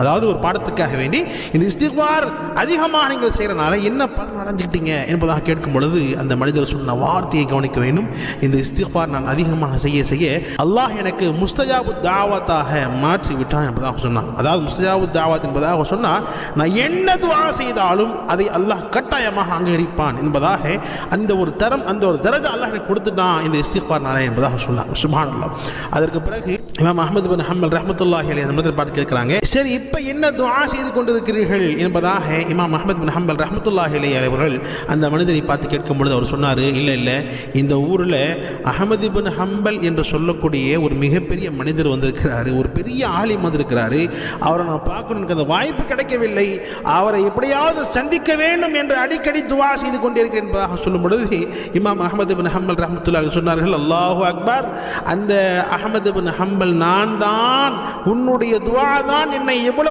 அதாவது ஒரு பாடத்துக்காக வேண்டி இந்த இஸ்திக்பார் அதிகமாக நீங்கள் செய்கிறனால என்ன பலன் அடைஞ்சிக்கிட்டீங்க என்பதாக கேட்கும் பொழுது அந்த மனிதர் சொன்ன வார்த்தையை கவனிக்க வேண்டும். இந்த இஸ்திக்பார் நான் அதிகமாக செய்ய செய்ய அல்லாஹ் எனக்கு முஸ்தஜாபு தாவத்தாக மாற்றி விட்டான் என்பதாக சொன்னான். அதாவது முஸ்தஜாபு தாவத் என்பதாக சொன்னால் நான் என்ன துவா செய்தாலும் அதை அல்லாஹ் கட்டாயமாக அங்கீகரிப்பான் என்பதாக அந்த ஒரு தரம் அந்த ஒரு தரஜா அல்லாஹ் எனக்கு கொடுத்துட்டான் இந்த இஸ்திக்பார் நானே என்பதாக சொன்னான். சுபான் அதற்கு பிறகு இமாம் அஹமது பின் ஹம்மல் ரஹமத்துல்லாஹி அலி அந்த பார்த்து பாட்டு கேட்குறாங்க. சரி இப்போ என்ன துவா செய்து கொண்டிருக்கிறீர்கள் என்பதாக இமாம் அஹமது பின் ஹம்பல் ரஹமத்துல்லாஹி அலி அவர்கள் அந்த மனிதரை பார்த்து கேட்கும் பொழுது அவர் சொன்னார் இல்லை இல்லை இந்த ஊரில் அஹமது பின் ஹம்பல் என்று சொல்லக்கூடிய ஒரு மிகப்பெரிய மனிதர் வந்திருக்கிறாரு ஒரு பெரிய ஆலிம் வந்திருக்கிறாரு. அவரை நான் பார்க்கணும் எனக்கு அந்த வாய்ப்பு கிடைக்கவில்லை. அவரை எப்படியாவது சந்திக்க வேண்டும் என்று அடிக்கடி துவா செய்து கொண்டிருக்கிறேன் என்பதாக சொல்லும் பொழுது இமாம் அகமது பின் ஹம்பல் ரஹமத்துல்லாஹி சொன்னார்கள் அல்லாஹு அக்பர். அந்த அகமது பின் ஹம்பல் நான் தான் உன்னுடைய துவா தான் என்னை எவ்வளவு